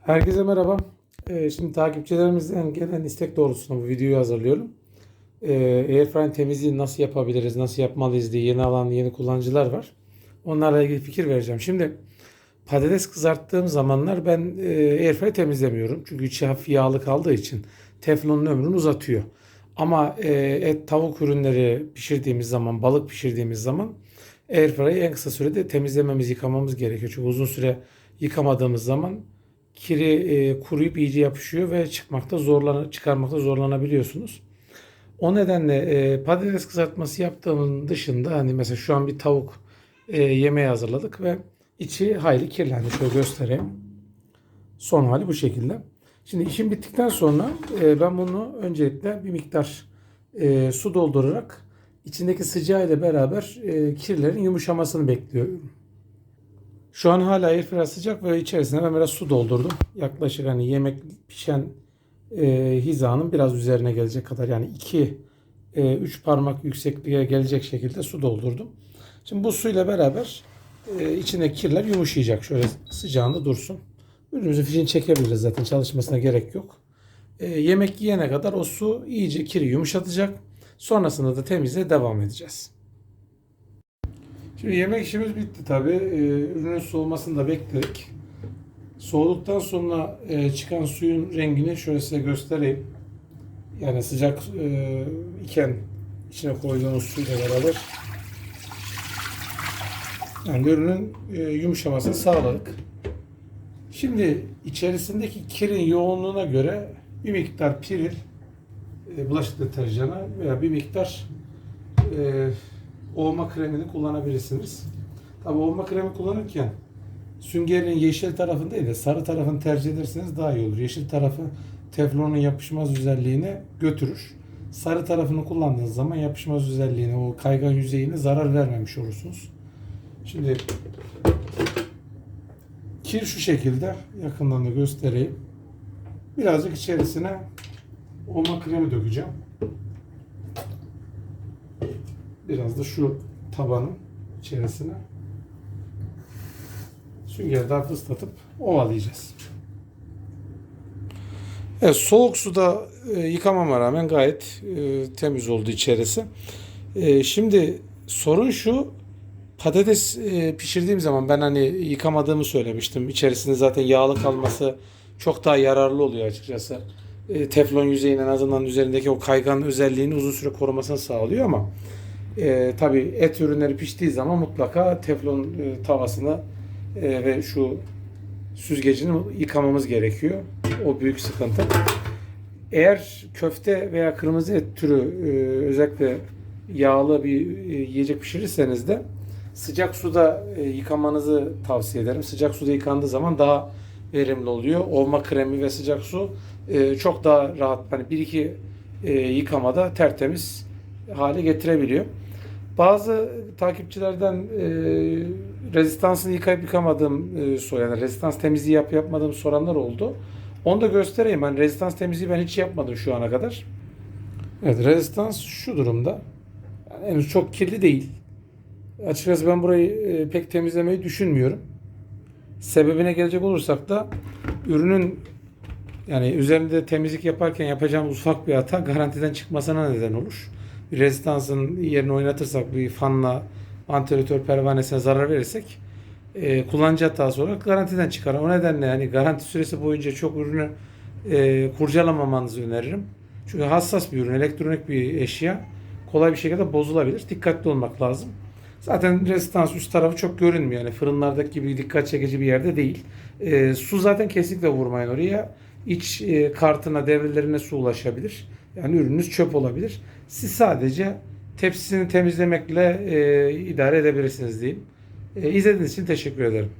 Herkese merhaba. Ee, şimdi takipçilerimizden gelen istek doğrultusunda bu videoyu hazırlıyorum. Ee, Airfryer temizliği nasıl yapabiliriz, nasıl yapmalıyız diye yeni alan yeni kullanıcılar var. Onlarla ilgili fikir vereceğim. Şimdi patates kızarttığım zamanlar ben e, Airfryer temizlemiyorum. Çünkü içi hafif yağlı kaldığı için teflonun ömrünü uzatıyor. Ama e, et, tavuk ürünleri pişirdiğimiz zaman, balık pişirdiğimiz zaman Airfryer'ı en kısa sürede temizlememiz, yıkamamız gerekiyor. Çünkü uzun süre yıkamadığımız zaman kiri e, kuruyup iyice yapışıyor ve çıkmakta zorlan çıkarmakta zorlanabiliyorsunuz. O nedenle e, patates kızartması yaptığımın dışında hani mesela şu an bir tavuk e, yemeği hazırladık ve içi hayli kirlendi. Şöyle göstereyim. Son hali bu şekilde. Şimdi işim bittikten sonra e, ben bunu öncelikle bir miktar e, su doldurarak içindeki sıcağı ile beraber e, kirlerin yumuşamasını bekliyorum. Şu an hala airfryer sıcak ve içerisine ben biraz su doldurdum. Yaklaşık hani yemek pişen e, hizanın biraz üzerine gelecek kadar yani 2 3 parmak yüksekliğe gelecek şekilde su doldurdum. Şimdi bu suyla beraber e, içine kirler yumuşayacak. Şöyle sıcağında dursun. Ürünümüzün fişini çekebiliriz zaten çalışmasına gerek yok. E, yemek yiyene kadar o su iyice kiri yumuşatacak. Sonrasında da temizliğe devam edeceğiz. Şimdi yemek işimiz bitti tabi. Ee, ürünün soğumasını da bekledik. Soğuduktan sonra e, çıkan suyun rengini şöyle size göstereyim. Yani sıcak e, iken içine koyduğumuz suyla beraber yani ürünün e, yumuşamasını sağladık. Şimdi içerisindeki kirin yoğunluğuna göre bir miktar piril, bulaşık deterjanı veya bir miktar ovma kremini kullanabilirsiniz. Tabi ovma kremi kullanırken süngerin yeşil tarafını değil de sarı tarafını tercih ederseniz daha iyi olur. Yeşil tarafı teflonun yapışmaz özelliğini götürür. Sarı tarafını kullandığınız zaman yapışmaz özelliğine, o kaygan yüzeyine zarar vermemiş olursunuz. Şimdi kir şu şekilde yakından da göstereyim. Birazcık içerisine ovma kremi dökeceğim. Biraz da şu tabanın içerisine süngerden ıslatıp ovalayacağız. Evet, soğuk suda e, yıkamama rağmen gayet e, temiz oldu içerisi. E, şimdi sorun şu patates e, pişirdiğim zaman ben hani yıkamadığımı söylemiştim. İçerisinde zaten yağlı kalması çok daha yararlı oluyor açıkçası. E, teflon yüzeyinin en azından üzerindeki o kaygan özelliğini uzun süre korumasını sağlıyor ama e, tabii et ürünleri piştiği zaman mutlaka teflon e, tavasını e, ve şu süzgecini yıkamamız gerekiyor. O büyük sıkıntı. Eğer köfte veya kırmızı et türü e, özellikle yağlı bir e, yiyecek pişirirseniz de sıcak suda e, yıkamanızı tavsiye ederim. Sıcak suda yıkandığı zaman daha verimli oluyor. Ovma kremi ve sıcak su e, çok daha rahat. Hani bir iki e, yıkamada tertemiz hale getirebiliyor. Bazı takipçilerden e, rezistansını yıkayıp yıkamadığım e, soran, yani rezistans temizliği yap yapmadığım soranlar oldu. Onu da göstereyim. Hani rezistans temizliği ben hiç yapmadım şu ana kadar. Evet, rezistans şu durumda. Yani henüz çok kirli değil. Açıkçası ben burayı e, pek temizlemeyi düşünmüyorum. Sebebine gelecek olursak da ürünün yani üzerinde temizlik yaparken yapacağımız ufak bir hata garantiden çıkmasına neden olur. Rezistansın yerini oynatırsak bir fanla vantilatör pervanesine zarar verirsek e, kullanıcı hatası olarak garantiden çıkar. O nedenle yani garanti süresi boyunca çok ürünü e, kurcalamamanızı öneririm. Çünkü hassas bir ürün, elektronik bir eşya kolay bir şekilde bozulabilir. Dikkatli olmak lazım. Zaten rezistans üst tarafı çok görünmüyor. Yani fırınlardaki gibi dikkat çekici bir yerde değil. E, su zaten kesinlikle vurmayın oraya. İç e, kartına, devrelerine su ulaşabilir. Yani ürününüz çöp olabilir. Siz sadece tepsisini temizlemekle e, idare edebilirsiniz diyeyim. E, izlediğiniz için teşekkür ederim.